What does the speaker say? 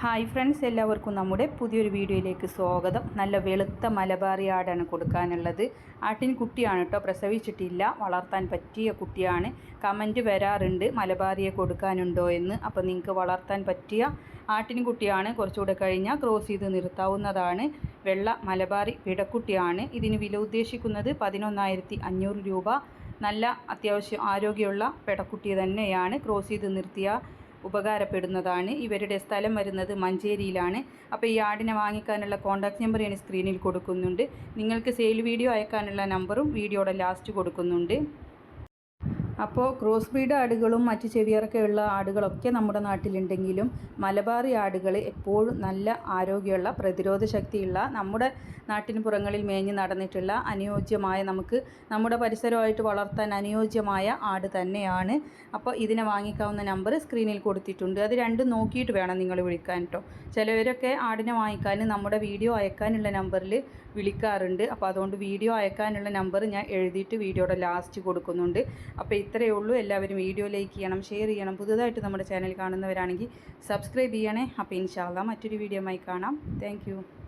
Hi friends എല്ലാവർക്കും നമ്മുടെ പുതിയൊരു വീഡിയോയിലേക്ക് സ്വാഗതം. നല്ല വെളുത്ത മലബാറി ആടാണ് കൊടുക്കാനുള്ളത്. ആട്ടിൻ കുട്ടിയാണ് കേട്ടോ പ്രസവിച്ചിട്ടില്ല വളർത്താൻ പറ്റിയ കുട്ടിയാണ്. കമന്റ് വരാറുണ്ട് മലബാറിയെ കൊടുക്കാനുണ്ടോ എന്ന്. അപ്പോൾ നിങ്ങൾക്ക് വളർത്താൻ പറ്റിയ ആട്ടിൻ കുട്ടിയാണ്. കുറച്ചുകൂടെ കഴിഞ്ഞാൽ ക്രോസ് ചെയ്ത് നിർത്താവുന്നതാണ്. വെള്ള മലബാറി പിടക്കുട്ടിയാണ് ഇതിന് വില ഉദ്ദേശിക്കുന്നത് പതിനൊന്നായിരത്തി അഞ്ഞൂറ് രൂപ. നല്ല അത്യാവശ്യം ആരോഗ്യമുള്ള പെടക്കുട്ടി തന്നെയാണ്. ക്രോസ് ചെയ്ത് നിർത്തിയ ഉപകാരപ്പെടുന്നതാണ്. ഇവരുടെ സ്ഥലം വരുന്നത് മഞ്ചേരിയിലാണ്. അപ്പോൾ ഈ ആടിനെ വാങ്ങിക്കാനുള്ള കോൺടാക്റ്റ് നമ്പർ ഞാൻ സ്ക്രീനിൽ കൊടുക്കുന്നുണ്ട്. നിങ്ങൾക്ക് സെയിൽ വീഡിയോ അയക്കാനുള്ള നമ്പറും വീഡിയോയുടെ ലാസ്റ്റ് കൊടുക്കുന്നുണ്ട്. അപ്പോൾ ക്രോസ് ബ്രീഡ് ആടുകളും മറ്റ് ചെവിയറൊക്കെയുള്ള ആടുകളൊക്കെ നമ്മുടെ നാട്ടിലുണ്ടെങ്കിലും മലബാറി ആടുകൾ എപ്പോഴും നല്ല ആരോഗ്യമുള്ള പ്രതിരോധ ശക്തിയുള്ള നമ്മുടെ നാട്ടിന് പുറങ്ങളിൽ മേഞ്ഞ് നടന്നിട്ടുള്ള അനുയോജ്യമായ നമുക്ക് നമ്മുടെ പരിസരമായിട്ട് വളർത്താൻ അനുയോജ്യമായ ആട് തന്നെയാണ്. അപ്പോൾ ഇതിനെ വാങ്ങിക്കാവുന്ന നമ്പർ സ്ക്രീനിൽ കൊടുത്തിട്ടുണ്ട്. അത് രണ്ടും നോക്കിയിട്ട് വേണം നിങ്ങൾ വിളിക്കാൻ കേട്ടോ ചിലവരൊക്കെ ആടിനെ വാങ്ങിക്കാൻ നമ്മുടെ വീഡിയോ അയക്കാനുള്ള നമ്പറിൽ വിളിക്കാറുണ്ട്. അപ്പോൾ അതുകൊണ്ട് വീഡിയോ അയക്കാനുള്ള നമ്പർ ഞാൻ എഴുതിയിട്ട് വീഡിയോയുടെ ലാസ്റ്റ് കൊടുക്കുന്നുണ്ട്. അപ്പോൾ ഇത്രയേ ഉള്ളൂ. എല്ലാവരും വീഡിയോ ലൈക്ക് ചെയ്യണം ഷെയർ ചെയ്യണം. പുതുതായിട്ട് നമ്മുടെ ചാനൽ കാണുന്നവരാണെങ്കിൽ സബ്സ്ക്രൈബ് ചെയ്യണേ. അപ്പോൾ ഇൻഷാല്ല മറ്റൊരു വീഡിയോ ആയി കാണാം. താങ്ക്